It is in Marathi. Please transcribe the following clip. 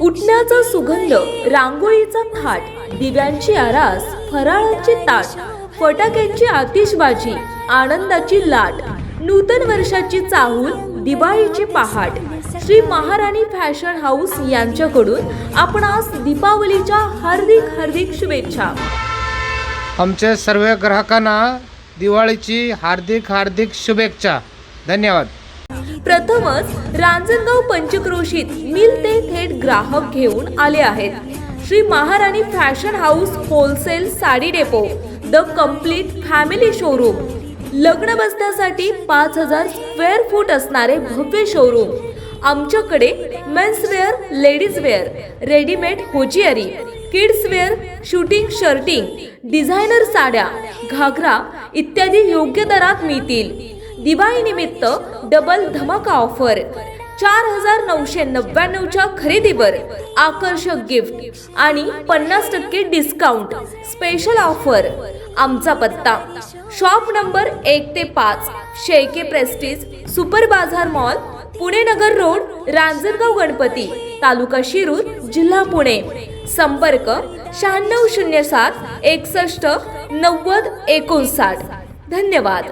उठण्याचा सुगंध रांगोळीचा थाट दिव्यांची आरास फराळाचे ताट फटाक्यांची आतिषबाजी आनंदाची लाट नूतन वर्षाची चाहूल दिवाळीची पहाट. श्री महाराणी फॅशन हाऊस यांच्याकडून आपण आज दीपावलीच्या हार्दिक हार्दिक शुभेच्छा. आमच्या सर्व ग्राहकांना दिवाळीची हार्दिक हार्दिक शुभेच्छा. धन्यवाद. प्रथमच रांजणगाव पंचक्रोशीत मिल ते थेट ग्राहक घेऊन आले आहेत. Shri Maharani fashion house wholesale sari depot the complete family showroom. लग्न बसण्यासाठी पाच हजार स्क्वेअर फूट असणारे भव्य शोरूम. आमच्याकडे mens wear ladies wear readymade hosiery kids wear suiting shirting designer साड्या घागरा इत्यादी योग्य दरात मिळतील. दिवाळीनिमित्त डबल धमाका ऑफर चार हजार नऊशे नव्याण्णवच्या खरेदीवर आकर्षक गिफ्ट आणि पन्नास टक्के डिस्काउंट स्पेशल ऑफर आमचा पत्ता. शॉप नंबर एक ते पाच शेके prestige super Bazaar mall Pune Nagar road Ranjangaon Ganpati taluka Shirur जिल्हा पुणे. संपर्क शहाण्णव शून्य सात एकसष्ट नव्वद एकोणसाठ. धन्यवाद.